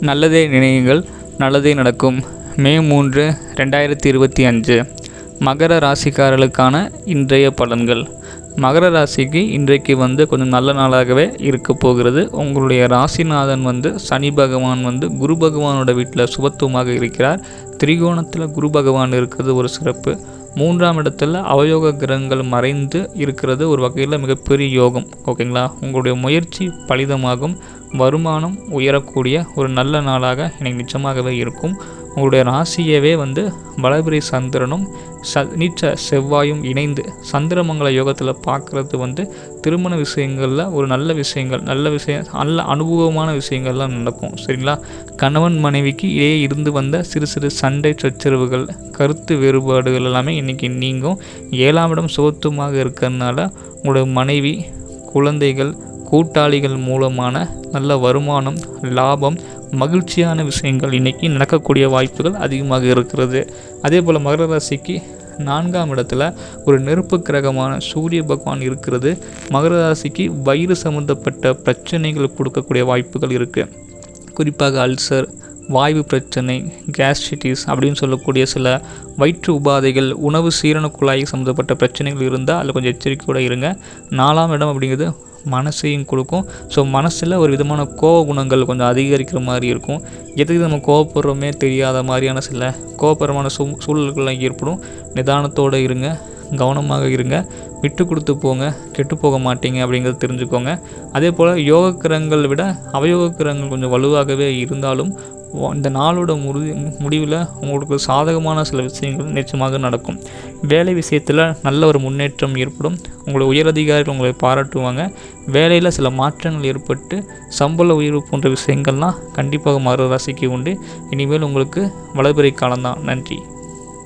நல்லதே நினையுங்கள் நல்லதே நடக்கும். மே மூன்று ரெண்டாயிரத்தி இருபத்தி அஞ்சு. மகர ராசிக்காரர்களுக்கான இன்றைய பலன்கள். மகர ராசிக்கு இன்றைக்கு வந்து கொஞ்சம் நல்ல நாளாகவே இருக்க போகிறது. உங்களுடைய ராசிநாதன் வந்து சனி பகவான் வந்து குரு பகவானோட வீட்டில் சுபத்துவமாக இருக்கிறார். திரிகோணத்தில் குரு பகவான் இருக்கிறது ஒரு சிறப்பு. மூன்றாம் இடத்துல அவயோக கிரகங்கள் மறைந்து இருக்கிறது ஒரு வகையில் மிகப்பெரிய யோகம். ஓகேங்களா? உங்களுடைய முயற்சி பலிதமாகும். வருமானம் உயரக்கூடிய ஒரு நல்ல நாளாக எனக்கு நிச்சயமாகவே இருக்கும். உங்களுடைய ராசியவே வந்து வளபிரி சந்திரனும் ச நீச்ச செவ்வாயும் இணைந்து சந்திரமங்கல யோகத்தில் பார்க்குறது வந்து திருமண விஷயங்களில் ஒரு நல்ல விஷயங்கள் நல்ல விஷயம் நல்ல அனுபவமான விஷயங்கள்லாம் நடக்கும். சரிங்களா? கணவன் மனைவிக்கு இடையே இருந்து வந்த சிறு சிறு சண்டை சச்சரவுகள் கருத்து வேறுபாடுகள் எல்லாமே இன்றைக்கி நீங்கும். ஏழாம் இடம் சுகத்துமாக இருக்கிறதுனால உங்களுடைய மனைவி குழந்தைகள் கூட்டாளிகள் மூலமான நல்ல வருமானம் லாபம் மகிழ்ச்சியான விஷயங்கள் இன்றைக்கி நடக்கக்கூடிய வாய்ப்புகள் அதிகமாக இருக்கிறது. அதே போல் மகர ராசிக்கு நான்காம் இடத்துல ஒரு நெருப்பு கிரகமான சூரிய பகவான் இருக்கிறது. மகர ராசிக்கு வயிறு சம்மந்தப்பட்ட பிரச்சனைகள் கொடுக்கக்கூடிய வாய்ப்புகள் இருக்குது குறிப்பாக அல்சர் வாய்வு பிரச்சனை கேஸ்ட்ரிட்டிஸ் அப்படின்னு சொல்லக்கூடிய சில வயிற்று உபாதைகள் உணவு சீரண குழாய் சம்மந்தப்பட்ட பிரச்சனைகள் இருந்தால் அதில் கொஞ்சம் எச்சரிக்கையோடு இருங்க. நாலாம் இடம் அப்படிங்கிறது மனசையும் கொடுக்கும். ஸோ மனசில் ஒரு விதமான கோவ குணங்கள் கொஞ்சம் அதிகரிக்கிற மாதிரி இருக்கும். எதுக்கு நம்ம கோவப்படுறோமே தெரியாத மாதிரியான சில கோவப்பரமான சூ சூழல்கள்லாம் ஏற்படும். நிதானத்தோடு இருங்க கவனமாக இருங்க. விட்டு கொடுத்து போங்க கெட்டு போக மாட்டீங்க அப்படிங்கிறத தெரிஞ்சுக்கோங்க. அதே போல் யோக விட அவயோக கிரகங்கள் கொஞ்சம் வலுவாகவே இருந்தாலும் இந்த நாளோட முடி முடிவில் உங்களுக்கு சாதகமான சில விஷயங்கள் நிச்சயமாக நடக்கும். வேலை விஷயத்தில் நல்ல ஒரு முன்னேற்றம் ஏற்படும். உங்களுடைய உயரதிகாரிகள் உங்களை பாராட்டுவாங்க. வேலையில் சில மாற்றங்கள் ஏற்பட்டு சம்பள உயர்வு போன்ற விஷயங்கள்லாம் கண்டிப்பாக மறு ராசிக்கு உண்டு. இனிமேல் உங்களுக்கு வளர்பிறை காலம்தான். நன்றி.